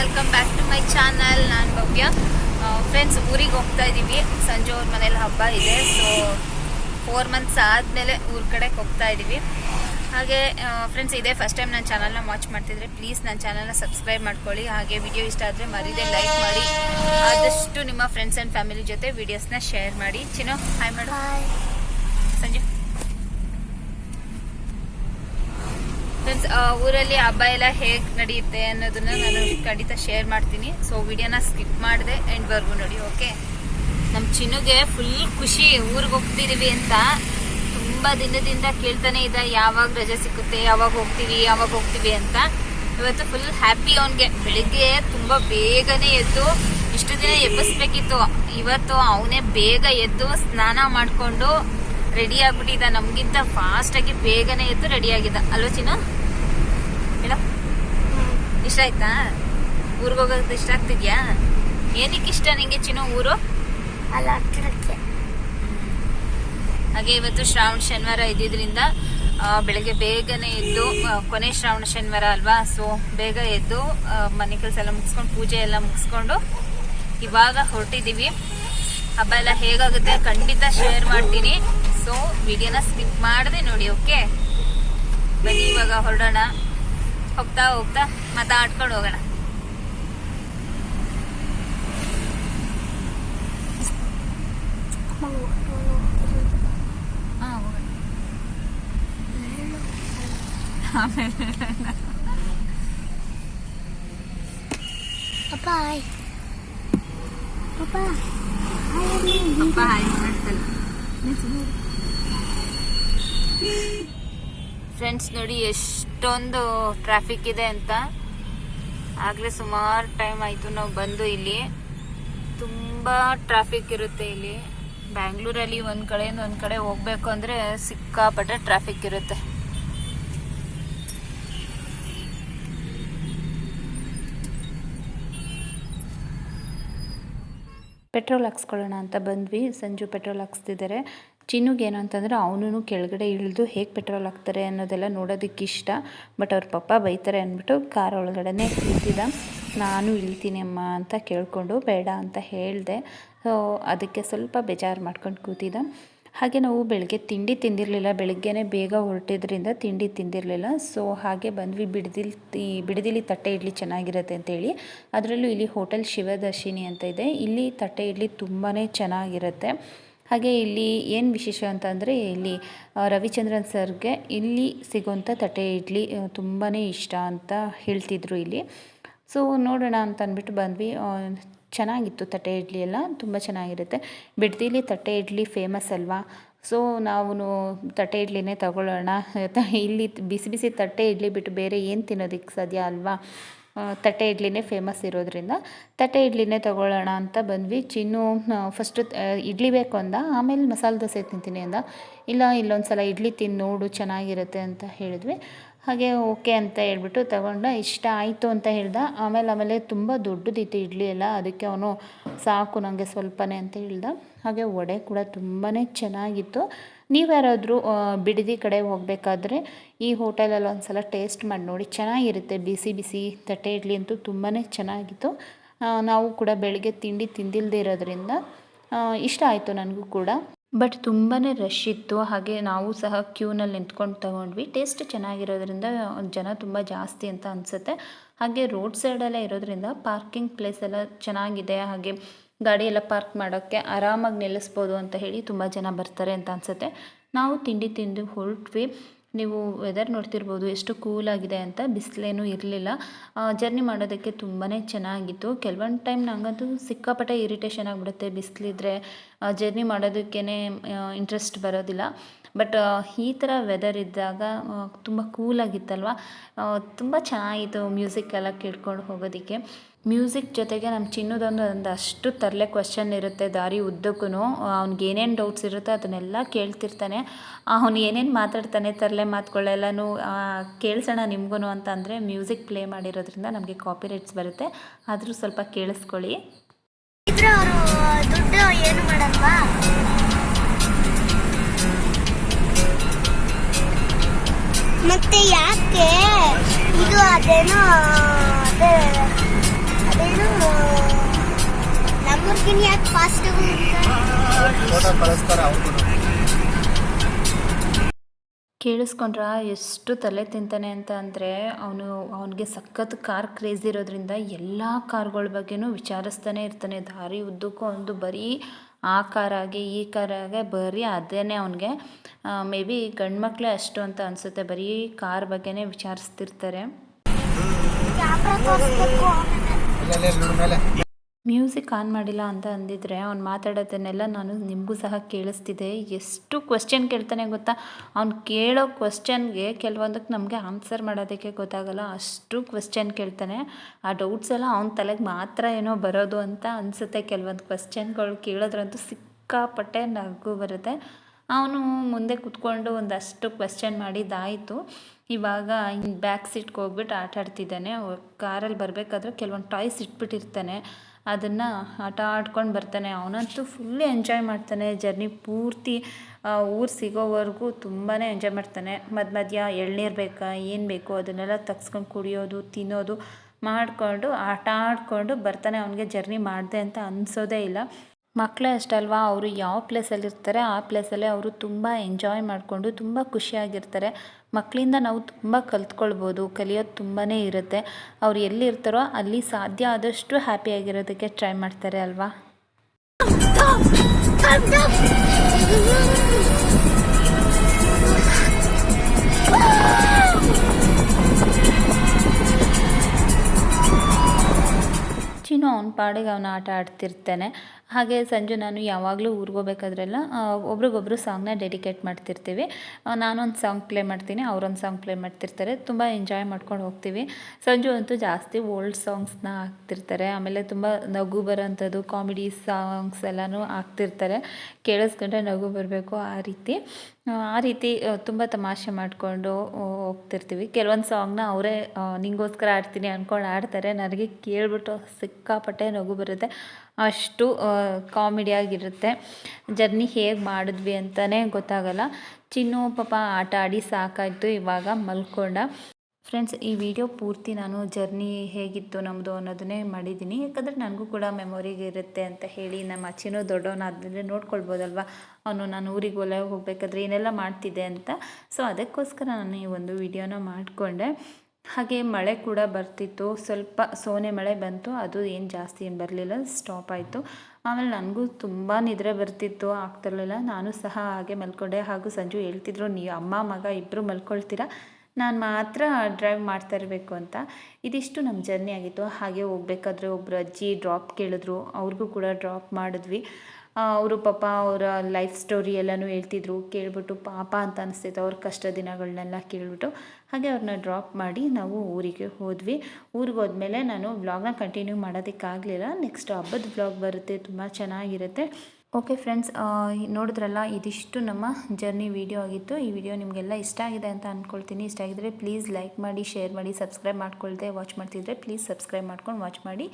Welcome back to my channel ನಾನು Bhavya. Friends ಊರಿಗೆ ಹೋಗ್ತಾ ಇದ್ದೀವಿ ಸಂಜೆ ಅವ್ರ ಮನೇಲಿ ಹಬ್ಬ ಇದೆ. ಸೊ ಫೋರ್ ಮಂತ್ಸ್ ಆದಮೇಲೆ ಊರ ಕಡೆಗೆ ಹೋಗ್ತಾ ಇದ್ದೀವಿ ಹಾಗೆ ಫ್ರೆಂಡ್ಸ್ ಇದೇ ಫಸ್ಟ್ ಟೈಮ್ ನನ್ನ ಚಾನಲ್ನ ವಾಚ್ ಮಾಡ್ತಿದ್ರೆ ಪ್ಲೀಸ್ ನನ್ನ ಚಾನಲ್ನ ಸಬ್ಸ್ಕ್ರೈಬ್ ಮಾಡ್ಕೊಳ್ಳಿ. ಹಾಗೆ ವಿಡಿಯೋ ಇಷ್ಟ ಆದರೆ ಮರೀದೆ ಲೈಕ್ ಮಾಡಿ. ಆದಷ್ಟು ನಿಮ್ಮ ಫ್ರೆಂಡ್ಸ್ ಆ್ಯಂಡ್ ಫ್ಯಾಮಿಲಿ ಜೊತೆ ವಿಡಿಯೋಸ್ನ ಶೇರ್ ಮಾಡಿ. ಚಿನ್ನೋ ಹಾಯ್ ಮಾಡು ಸಂಜೆ. ಫ್ರೆಂಡ್ಸ್ ಊರಲ್ಲಿ ಹಬ್ಬ ಎಲ್ಲ ಹೇಗೆ ನಡೆಯುತ್ತೆ ಅನ್ನೋದನ್ನ ನಾನು ಖಂಡಿತ ಶೇರ್ ಮಾಡ್ತೀನಿ. ಸೊ ವಿಡಿಯೋನ ಸ್ಕಿಪ್ ಮಾಡಿದೆ ಎಂಡ್ವರೆಗೂ ನೋಡಿ ಓಕೆ ನಮ್ಮ ಚಿನ್ನುಗೆ ಫುಲ್ ಖುಷಿ ಊರಿಗೆ ಹೋಗ್ತಿದೀವಿ ಅಂತ ತುಂಬ ದಿನದಿಂದ ಕೇಳ್ತಾನೆ ಇದ್ದ ಯಾವಾಗ ರಜೆ ಸಿಕ್ಕುತ್ತೆ, ಯಾವಾಗ ಹೋಗ್ತೀವಿ ಯಾವಾಗ ಹೋಗ್ತೀವಿ ಅಂತ. ಇವತ್ತು ಫುಲ್ ಹ್ಯಾಪಿ ಅವನಿಗೆ. ಬೆಳಿಗ್ಗೆ ತುಂಬ ಬೇಗನೆ ಎದ್ದು, ಇಷ್ಟು ದಿನ ಎಬ್ಬಿಸ್ಬೇಕಿತ್ತು. ಇವತ್ತು ಅವನೇ ಬೇಗ ಎದ್ದು ಸ್ನಾನ ಮಾಡಿಕೊಂಡು ರೆಡಿ ಆಗ್ಬಿಟ್ಟಿದ್ದ ನಮ್ಗಿಂತ ಫಾಸ್ಟ್ ಆಗಿ ಬೇಗನೆ ಎದ್ದು ರೆಡಿ ಆಗಿದ್ದ ಅಲ್ವಾ ಚಿನ್ನ? ಇಷ್ಟ ಆಯ್ತಾ? ಊರಿಗೆ ಹೋಗೋದು ಇಷ್ಟ ಆಗ್ತಿದ್ಯಾ? ಏನಕ್ಕೆ ಇಷ್ಟ ನಿಂಗೆ ಚಿನ್ನ ಊರು? ಅಲ್ಲ ಹತ್ತಿರಕ್ಕೆ ಹಾಗೆ ಇವತ್ತು ಶ್ರಾವಣ ಶನಿವಾರ ಇದ್ದಿದ್ರಿಂದ ಬೆಳಗ್ಗೆ ಬೇಗನೆ ಎದ್ದು ಕೊನೆ ಶ್ರಾವಣ ಶನಿವಾರ ಅಲ್ವಾ? ಸೊ ಬೇಗ ಎದ್ದು ಮನೆ ಕೆಲಸ ಎಲ್ಲ ಮುಗಿಸ್ಕೊಂಡು ಪೂಜೆ ಎಲ್ಲ ಮುಗಿಸ್ಕೊಂಡು ಇವಾಗ ಹೊರಟಿದ್ದೀವಿ ಹಬ್ಬ ಎಲ್ಲ ಹೇಗಾಗುತ್ತೆ ಖಂಡಿತ ಶೇರ್ ಮಾಡ್ತೀನಿ. ಸೊ ವಿಡಿಯೋನ ಸ್ಕಿಪ್ ಮಾಡದೆ ನೋಡಿ ಓಕೆ ಬನ್ನಿ ಇವಾಗ ಹೊರಡೋಣ. ಹೋಗ್ತಾ ಹೋಗ್ತಾ ಮಾತಾಡ್ಕೊಂಡು ಹೋಗೋಣ ಹಾಂ ಹೋಗೋಣ ಅಪ್ಪ ಹಾಯ್ ಅಪ್ಪ ಅಪ್ಪ ಹಾಯ್ ಮಾಡ್ತಲ್ಲ ಫ್ರೆಂಡ್ಸ್ ನೋಡಿ ಎಷ್ಟೊಂದು ಟ್ರಾಫಿಕ್ ಇದೆ ಅಂತ. ಆಗಲೇ ಸುಮಾರು ಟೈಮ್ ಆಯಿತು ನಾವು ಬಂದು ಇಲ್ಲಿ. ತುಂಬ ಟ್ರಾಫಿಕ್ ಇರುತ್ತೆ ಇಲ್ಲಿ. ಬ್ಯಾಂಗ್ಳೂರಲ್ಲಿ ಒಂದು ಕಡೆಯಿಂದ ಒಂದು ಕಡೆ ಹೋಗ್ಬೇಕು ಅಂದರೆ ಸಿಕ್ಕಾಪಟ್ಟೆ ಟ್ರಾಫಿಕ್ ಇರುತ್ತೆ. ಪೆಟ್ರೋಲ್ ಹಾಕ್ಸ್ಕೊಳ್ಳೋಣ ಅಂತ ಬಂದ್ವಿ. ಸಂಜು ಪೆಟ್ರೋಲ್ ಹಾಕ್ಸ್ತಿದ್ದಾರೆ. ಚಿನ್ನುಗೆ ಏನು ಅಂತಂದರೆ ಅವನು ಕೆಳಗಡೆ ಇಳಿದು ಹೇಗೆ ಪೆಟ್ರೋಲ್ ಹಾಕ್ತಾರೆ ಅನ್ನೋದೆಲ್ಲ ನೋಡೋದಕ್ಕೆ ಇಷ್ಟ ಬಟ್ ಅವ್ರ ಪಪ್ಪ ಬೈತಾರೆ ಅಂದ್ಬಿಟ್ಟು ಕಾರ್ ಒಳಗಡೆ ಕೂತಿದ್ದ ನಾನು ಇಳ್ತೀನಿ ಅಮ್ಮ ಅಂತ ಕೇಳಿಕೊಂಡು ಬೇಡ ಅಂತ ಹೇಳಿದೆ. ಸೊ ಅದಕ್ಕೆ ಸ್ವಲ್ಪ ಬೇಜಾರು ಮಾಡ್ಕೊಂಡು ಕೂತಿದ್ದ. ಹಾಗೆ ನಾವು ಬೆಳಗ್ಗೆ ತಿಂಡಿ ತಿಂದಿರಲಿಲ್ಲ. ಬೆಳಗ್ಗೆನೇ ಬೇಗ ಹೊರಟಿದ್ರಿಂದ ತಿಂಡಿ ತಿಂದಿರಲಿಲ್ಲ. ಸೊ ಹಾಗೆ ಬಂದ್ವಿ. ಬಿಡದಿಲ್ ಬಿಡದಿಲಿ ತಟ್ಟೆ ಇಡ್ಲಿ ಚೆನ್ನಾಗಿರುತ್ತೆ ಅಂತೇಳಿ. ಅದರಲ್ಲೂ ಇಲ್ಲಿ ಹೋಟೆಲ್ ಶಿವದರ್ಶಿನಿ ಅಂತ ಇದೆ. ಇಲ್ಲಿ ತಟ್ಟೆ ಇಡ್ಲಿ ತುಂಬಾ ಚೆನ್ನಾಗಿರುತ್ತೆ. ಹಾಗೆ ಇಲ್ಲಿ ಏನು ವಿಶೇಷ ಅಂತಂದರೆ ಇಲ್ಲಿ ರವಿಚಂದ್ರನ್ ಸರ್ಗೆ ಇಲ್ಲಿ ಸಿಗೋಂಥ ತಟ್ಟೆ ಇಡ್ಲಿ ತುಂಬಾ ಇಷ್ಟ ಅಂತ ಹೇಳ್ತಿದ್ರು ಇಲ್ಲಿ. ಸೊ ನೋಡೋಣ ಅಂತ ಅಂದ್ಬಿಟ್ಟು ಬಂದ್ವಿ. ಚೆನ್ನಾಗಿತ್ತು ತಟ್ಟೆ ಇಡ್ಲಿ ಎಲ್ಲ, ತುಂಬ ಚೆನ್ನಾಗಿರುತ್ತೆ. ಬಿಡ್ದಿಲಿ ತಟ್ಟೆ ಇಡ್ಲಿ ಫೇಮಸ್ ಅಲ್ವಾ? ಸೊ ನಾವು ತಟ್ಟೆ ಇಡ್ಲಿನೇ ತಗೊಳ್ಳೋಣ. ಇಲ್ಲಿ ಬಿಸಿ ಬಿಸಿ ತಟ್ಟೆ ಇಡ್ಲಿ ಬಿಟ್ಟು ಬೇರೆ ಏನು ತಿನ್ನೋದಕ್ಕೆ ಸಾಧ್ಯ ಅಲ್ವಾ? ತಟ್ಟೆ ಇಡ್ಲಿನೇ ಫೇಮಸ್ ಇರೋದ್ರಿಂದ. ತಟ್ಟೆ ಇಡ್ಲಿನೇ ತಗೊಳ್ಳೋಣ ಅಂತ ಬಂದ್ವಿ. ಚಿನ್ನು ಫಸ್ಟು ಇಡ್ಲಿ ಬೇಕು ಅಂದ. ಆಮೇಲೆ ಮಸಾಲೆ ದೋಸೆ ತಿಂತೀನಿ ಅಂದ. ಇಲ್ಲ ಇಲ್ಲೊಂದು ಸಲ ಇಡ್ಲಿ ತಿಂದು ನೋಡು, ಚೆನ್ನಾಗಿರುತ್ತೆ ಅಂತ ಹೇಳಿದ್ವಿ. ಹಾಗೆ ಓಕೆ ಅಂತ ಹೇಳ್ಬಿಟ್ಟು ತಗೊಂಡ. ಇಷ್ಟ ಆಯಿತು ಅಂತ ಹೇಳ್ದ. ಆಮೇಲೆ ಆಮೇಲೆ ತುಂಬ ದೊಡ್ಡದಿತ್ತು ಇಡ್ಲಿ ಎಲ್ಲ. ಅದಕ್ಕೆ ಅವನು ಸಾಕು ನನಗೆ ಸ್ವಲ್ಪನೇ ಅಂತ ಹೇಳ್ದ. ಹಾಗೆ ವಡೆ ಕೂಡ ತುಂಬಾ ಚೆನ್ನಾಗಿತ್ತು. ನೀವು ಯಾರಾದರೂ ಬಿಡದಿ ಕಡೆ ಹೋಗಬೇಕಾದ್ರೆ ಈ ಹೋಟೆಲಲ್ಲಿ ಒಂದು ಸಲ ಟೇಸ್ಟ್ ಮಾಡಿ ನೋಡಿ. ಚೆನ್ನಾಗಿರುತ್ತೆ, ಬಿಸಿ ಬಿಸಿ ತಟ್ಟೆ ಇಡ್ಲಿ ಅಂತೂ ತುಂಬಾ ಚೆನ್ನಾಗಿತ್ತು. ನಾವು ಕೂಡ ಬೆಳಗ್ಗೆ ತಿಂಡಿ ತಿಂದಿಲ್ಲದೆ ಇರೋದ್ರಿಂದ ಇಷ್ಟ ಆಯಿತು ನನಗೂ ಕೂಡ. ಬಟ್ ತುಂಬಾ ರಶ್ ಇತ್ತು, ಹಾಗೆ ನಾವು ಸಹ ಕ್ಯೂನಲ್ಲಿ ನಿಂತ್ಕೊಂಡು ತಗೊಂಡ್ವಿ. ಟೇಸ್ಟ್ ಚೆನ್ನಾಗಿರೋದ್ರಿಂದ ಜನ ತುಂಬ ಜಾಸ್ತಿ ಅಂತ ಅನಿಸುತ್ತೆ. ಹಾಗೆ ರೋಡ್ ಸೈಡಲ್ಲೇ ಇರೋದ್ರಿಂದ ಪಾರ್ಕಿಂಗ್ ಪ್ಲೇಸ್ ಎಲ್ಲ ಚೆನ್ನಾಗಿದೆ, ಹಾಗೆ ಗಾಡಿ ಎಲ್ಲ ಪಾರ್ಕ್ ಮಾಡೋಕ್ಕೆ ಆರಾಮಾಗಿ ನಿಲ್ಲಿಸ್ಬೋದು ಅಂತ ಹೇಳಿ ತುಂಬ ಜನ ಬರ್ತಾರೆ ಅಂತ ಅನಿಸುತ್ತೆ. ನಾವು ತಿಂಡಿ ತಿಂದು ಹೊರಟ್ವಿ. ನೀವು ವೆದರ್ ನೋಡ್ತಿರ್ಬೋದು, ಎಷ್ಟು ಕೂಲಾಗಿದೆ ಅಂತ ಬಿಸಿಲೇನೂ ಇರಲಿಲ್ಲ. ಜರ್ನಿ ಮಾಡೋದಕ್ಕೆ ತುಂಬಾ ಚೆನ್ನಾಗಿತ್ತು. ಕೆಲವೊಂದು ಟೈಮ್ ನನಗಂತೂ ಸಿಕ್ಕಾಪಟ್ಟೆ ಇರಿಟೇಷನ್ ಆಗಿಬಿಡುತ್ತೆ. ಬಿಸಿಲಿದ್ರೆ ಜರ್ನಿ ಮಾಡೋದಕ್ಕೇ ಇಂಟ್ರೆಸ್ಟ್ ಬರೋದಿಲ್ಲ. ಬಟ್ ಈ ಥರ ವೆದರ್ ಇದ್ದಾಗ ತುಂಬ ಕೂಲಾಗಿತ್ತಲ್ವ ತುಂಬ ಚೆನ್ನಾಗಿತ್ತು ಮ್ಯೂಸಿಕ್ ಎಲ್ಲ ಕೇಳ್ಕೊಂಡು ಹೋಗೋದಕ್ಕೆ. ಮ್ಯೂಸಿಕ್ ಜೊತೆಗೆ ನಮ್ಮ ಚಿನ್ನದೊಂದು ಅಷ್ಟು ತರಲೆ ಕ್ವಶನ್ ಇರುತ್ತೆ ದಾರಿ ಉದ್ದಕ್ಕೂ ಅವ್ನಿಗೆ ಏನೇನು ಡೌಟ್ಸ್ ಇರುತ್ತೋ ಅದನ್ನೆಲ್ಲ ಕೇಳ್ತಿರ್ತಾನೆ. ಅವನು ಏನೇನು ಮಾತಾಡ್ತಾನೆ ತರಲೆ ಮಾತುಗಳೆಲ್ಲನೂ ಕೇಳಿಸೋಣ ನಿಮಗೂ ಅಂತ ಅಂದರೆ ಮ್ಯೂಸಿಕ್ ಪ್ಲೇ ಮಾಡಿರೋದ್ರಿಂದ ನಮಗೆ ಕಾಪಿ ರೈಟ್ಸ್ ಬರುತ್ತೆ. ಆದರೂ ಸ್ವಲ್ಪ ಕೇಳಿಸ್ಕೊಳ್ಳಿ. ಏನು ಮತ್ತೆ ಯಾಕೆ? ಇದು ಅದೇನೋ ಲ್ಯಾಂಬೋರ್ಗಿನಿ ಯಾಕೆ ಫಾಸ್ಟ್ ಫೋಟೋ ಕಳಿಸ್ತಾರೆ ಅವ್ರಿಗೂ ಕೇಳಿಸ್ಕೊಂಡ್ರ? ಎಷ್ಟು ತಲೆ ತಿಂತಾನೆ ಅಂತ ಅಂದರೆ ಅವನು ಅವನಿಗೆ ಸಖತ್ ಕಾರ್ ಕ್ರೇಜ್ ಇರೋದ್ರಿಂದ ಎಲ್ಲ ಕಾರ್ಗಳ ಬಗ್ಗೆನೂ ವಿಚಾರಿಸ್ತಾನೆ ಇರ್ತಾನೆ. ದಾರಿ ಉದ್ದಕ್ಕೂ ಒಂದು ಬರೀ ಆ ಕಾರಾಗೆ ಈ ಕಾರಾಗೆ ಬರೀ ಅದೇನೆ ಅವನಿಗೆ. ಮೇ ಬಿ ಗಂಡು ಮಕ್ಕಳೇ ಅಷ್ಟು ಅಂತ ಅನಿಸುತ್ತೆ. ಬರೀ ಕಾರ್ ಬಗ್ಗೆನೇ ವಿಚಾರಿಸ್ತಿರ್ತಾರೆ. ಮ್ಯೂಸಿಕ್ ಆನ್ ಮಾಡಿಲ್ಲ ಅಂತ ಅಂದಿದ್ರೆ ಅವ್ನು ಮಾತಾಡೋದನ್ನೆಲ್ಲ ನಾನು ನಿಮಗೂ ಸಹ ಕೇಳಿಸ್ತಿದೆ ಎಷ್ಟು ಕ್ವಶನ್ ಕೇಳ್ತಾನೆ ಗೊತ್ತಾ? ಅವ್ನು ಕೇಳೋ ಕ್ವಶನ್ಗೆ ಕೆಲವೊಂದಕ್ಕೆ ನಮಗೆ ಆನ್ಸರ್ ಮಾಡೋದಕ್ಕೆ ಗೊತ್ತಾಗಲ್ಲ. ಅಷ್ಟು ಕ್ವಶನ್ ಕೇಳ್ತಾನೆ. ಆ ಡೌಟ್ಸ್ ಎಲ್ಲ ಅವ್ನ ತಲೆಗೆ ಮಾತ್ರ ಏನೋ ಬರೋದು ಅಂತ ಅನಿಸುತ್ತೆ. ಕೆಲವೊಂದು ಕ್ವಶನ್ಗಳು ಕೇಳೋದ್ರಂತೂ ಸಿಕ್ಕಾಪಟ್ಟೆ ನಗು ಬರುತ್ತೆ. ಅವನು ಮುಂದೆ ಕುತ್ಕೊಂಡು ಒಂದಷ್ಟು ಕ್ವೆಶ್ಚನ್ ಮಾಡಿದ್ದಾಯಿತು. ಇವಾಗ ಬ್ಯಾಕ್ ಸೀಟ್ಗೆ ಹೋಗ್ಬಿಟ್ಟು ಆಟ ಆಡ್ತಿದ್ದಾನೆ ಕಾರಲ್ಲಿ ಬರಬೇಕಾದ್ರೆ ಕೆಲವೊಂದು ಟಾಯ್ಸ್ ಇಟ್ಬಿಟ್ಟಿರ್ತಾನೆ. ಅದನ್ನು ಆಟ ಆಡ್ಕೊಂಡು ಬರ್ತಾನೆ. ಅವನಂತೂ ಫುಲ್ ಎಂಜಾಯ್ ಮಾಡ್ತಾನೆ. ಜರ್ನಿ ಪೂರ್ತಿ ಊರು ಸಿಗೋವರೆಗೂ ತುಂಬಾ ಎಂಜಾಯ್ ಮಾಡ್ತಾನೆ. ಮಧ್ಯ ಮಧ್ಯ ಎಳ್ನೀರು ಬೇಕಾ, ಏನು ಬೇಕು ಅದನ್ನೆಲ್ಲ ತಗ್ಸ್ಕೊಂಡು ಕುಡಿಯೋದು, ತಿನ್ನೋದು ಮಾಡಿಕೊಂಡು, ಆಟ ಆಡಿಕೊಂಡು ಬರ್ತಾನೆ. ಅವನಿಗೆ ಜರ್ನಿ ಮಾಡಿದೆ ಅಂತ ಅನಿಸೋದೇ ಇಲ್ಲ. ಮಕ್ಕಳೇ ಅಷ್ಟಲ್ವಾ, ಅವರು ಯಾವ ಪ್ಲೇಸಲ್ಲಿರ್ತಾರೆ ಆ ಪ್ಲೇಸಲ್ಲೇ ಅವರು ತುಂಬ ಎಂಜಾಯ್ ಮಾಡಿಕೊಂಡು ತುಂಬ ಖುಷಿಯಾಗಿರ್ತಾರೆ. ಮಕ್ಕಳಿಂದ ನಾವು ತುಂಬ ಕಲ್ತ್ಕೊಳ್ಬೋದು, ಕಲಿಯೋದು ತುಂಬಾ ಇರುತ್ತೆ. ಅವ್ರು ಎಲ್ಲಿರ್ತಾರೋ ಅಲ್ಲಿ ಸಾಧ್ಯ ಆದಷ್ಟು ಹ್ಯಾಪಿಯಾಗಿರೋದಕ್ಕೆ ಟ್ರೈ ಮಾಡ್ತಾರೆ ಅಲ್ವಾ? ಚಿನ್ನು, ಅವನ ಪಾಡಿಗೆ ಅವನ ಆಟ ಆಡ್ತಿರ್ತಾನೆ. ಹಾಗೆ ಸಂಜೆ ನಾನು ಯಾವಾಗಲೂ ಊರಿಗೆ ಹೋಗ್ಬೇಕಾದ್ರೆಲ್ಲ ಒಬ್ರಿಗೊಬ್ರು ಸಾಂಗ್ನ ಡೆಡಿಕೇಟ್ ಮಾಡ್ತಿರ್ತೀವಿ. ನಾನೊಂದು ಸಾಂಗ್ ಪ್ಲೇ ಮಾಡ್ತೀನಿ, ಅವರೊಂದು ಸಾಂಗ್ ಪ್ಲೇ ಮಾಡ್ತಿರ್ತಾರೆ. ತುಂಬ ಎಂಜಾಯ್ ಮಾಡ್ಕೊಂಡು ಹೋಗ್ತೀವಿ. ಸಂಜು ಅಂತೂ ಜಾಸ್ತಿ ಓಲ್ಡ್ ಸಾಂಗ್ಸ್ನ ಹಾಕ್ತಿರ್ತಾರೆ. ಆಮೇಲೆ ತುಂಬ ನಗು ಬರೋಂಥದ್ದು ಕಾಮಿಡಿ ಸಾಂಗ್ಸ್ ಎಲ್ಲನೂ ಹಾಕ್ತಿರ್ತಾರೆ. ಕೇಳಿಸ್ಕೊಂಡ್ರೆ ನಗು ಬರಬೇಕು ಆ ರೀತಿ. ಆ ರೀತಿ ತುಂಬ ತಮಾಷೆ ಮಾಡಿಕೊಂಡು ಹೋಗ್ತಿರ್ತೀವಿ. ಕೆಲವೊಂದು ಸಾಂಗ್ನ ಅವರೇ ನಿಂಗೋಸ್ಕರ ಆಡ್ತೀನಿ ಅಂದ್ಕೊಂಡು ಆಡ್ತಾರೆ. ನನಗೆ ಕೇಳಿಬಿಟ್ಟು ಸಿಕ್ಕಾಪಟ್ಟೆ ನಗು ಬರುತ್ತೆ. ಅಷ್ಟು ಕಾಮಿಡಿಯಾಗಿರುತ್ತೆ ಜರ್ನಿ ಹೇಗೆ ಮಾಡಿದ್ವಿ ಅಂತಲೇ ಗೊತ್ತಾಗಲ್ಲ. ಚಿನ್ನು ಪಾಪ ಆಟ ಆಡಿ ಸಾಕಾಯಿತು, ಇವಾಗ ಮಲ್ಕೊಂಡ. ಫ್ರೆಂಡ್ಸ್ ಈ ವಿಡಿಯೋ ಪೂರ್ತಿ ನಾನು ಜರ್ನಿ ಹೇಗಿತ್ತು ನಮ್ಮದು ಅನ್ನೋದನ್ನೇ ಮಾಡಿದ್ದೀನಿ. ಯಾಕಂದರೆ ನನಗೂ ಕೂಡ ಮೆಮೊರಿಗೆ ಇರುತ್ತೆ ಅಂತ ಹೇಳಿ ನಮ್ಮ ಅಚ್ಚಿನೂ ದೊಡ್ಡವನಾದರೆ ನೋಡ್ಕೊಳ್ಬೋದಲ್ವ? ಅವನು ನಾನು ಊರಿಗೆ ಒಲೆ ಹೋಗಬೇಕಾದ್ರೆ ಏನೆಲ್ಲ ಮಾಡ್ತಿದ್ದೆ ಅಂತ. ಸೊ ಅದಕ್ಕೋಸ್ಕರ ನಾನು ಈ ಒಂದು ವಿಡಿಯೋನ ಮಾಡಿಕೊಂಡೆ. ಹಾಗೆ ಮಳೆ ಕೂಡ ಬರ್ತಿತ್ತು. ಸ್ವಲ್ಪ ಸೋನೆ ಮಳೆ ಬಂತು. ಅದು ಏನು ಜಾಸ್ತಿ ಏನು ಬರಲಿಲ್ಲ. ಸ್ಟಾಪ್ ಆಯಿತು. ಆಮೇಲೆ ನನಗೂ ತುಂಬ ನಿದ್ರೆ ಬರ್ತಿತ್ತು ಆಗ್ತಿರ್ಲಿಲ್ಲ ನಾನು ಸಹ ಹಾಗೆ ಮಲ್ಕೊಂಡೆ. ಹಾಗೂ ಸಂಜು ಹೇಳ್ತಿದ್ರು, ನೀವು ಅಮ್ಮ, ಮಗ ಇಬ್ಬರು ಮಲ್ಕೊಳ್ತೀರಾ? ನಾನು ಮಾತ್ರ ಡ್ರೈವ್ ಮಾಡ್ತಾ ಇರಬೇಕು ಅಂತ. ಇದಿಷ್ಟು ನಮ್ಮ ಜರ್ನಿ ಆಗಿತ್ತು. ಹಾಗೆ ಹೋಗ್ಬೇಕಾದ್ರೆ ಒಬ್ಬರು ಅಜ್ಜಿ ಡ್ರಾಪ್ ಕೇಳಿದ್ರು. ಅವ್ರಿಗೂ ಕೂಡ ಡ್ರಾಪ್ ಮಾಡಿದ್ವಿ. ಅವರು ಪಾಪ ಅವರ ಲೈಫ್ ಸ್ಟೋರಿ ಎಲ್ಲನೂ ಹೇಳ್ತಿದ್ರು, ಕೇಳ್ಬಿಟ್ಟು ಪಾಪ ಅಂತ ಅನಿಸ್ತಿತ್ತು, ಅವ್ರ ಕಷ್ಟ ದಿನಗಳನ್ನೆಲ್ಲ ಕೇಳ್ಬಿಟ್ಟು. ಹಾಗೆ ಅವ್ರನ್ನ ಡ್ರಾಪ್ ಮಾಡಿ ನಾವು ಊರಿಗೆ ಹೋದ್ವಿ. ಊರಿಗೆ ಹೋದ್ಮೇಲೆ ನಾನು ವ್ಲಾಗ್ನ ಕಂಟಿನ್ಯೂ ಮಾಡೋದಕ್ಕಾಗಲಿಲ್ಲ. ನೆಕ್ಸ್ಟ್ ಹಬ್ಬದ ಬ್ಲಾಗ್ ಬರುತ್ತೆ, ತುಂಬ ಚೆನ್ನಾಗಿರುತ್ತೆ. ಓಕೆ ಫ್ರೆಂಡ್ಸ್ ನೋಡಿದ್ರಲ್ಲ, ಇದಿಷ್ಟು ನಮ್ಮ ಜರ್ನಿ ವಿಡಿಯೋ ಆಗಿತ್ತು. ಈ ವಿಡಿಯೋ ನಿಮಗೆಲ್ಲ ಇಷ್ಟ ಆಗಿದೆ ಅಂತ ಅಂದ್ಕೊಳ್ತೀನಿ ಇಷ್ಟ ಆಗಿದ್ರೆ ಪ್ಲೀಸ್ ಲೈಕ್ ಮಾಡಿ ಶೇರ್ ಮಾಡಿ ಸಬ್ಸ್ಕ್ರೈಬ್ ಮಾಡ್ಕೊಳ್ದೆ ವಾಚ್ ಮಾಡ್ತಿದ್ರೆ ಪ್ಲೀಸ್ ಸಬ್ಸ್ಕ್ರೈಬ್ ಮಾಡ್ಕೊಂಡು ವಾಚ್ ಮಾಡಿ.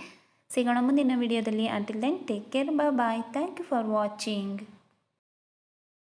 ಸಿಗೋಣ ಮುಂದಿನ ವಿಡಿಯೋದಲ್ಲಿ until then take care bye thank you for watching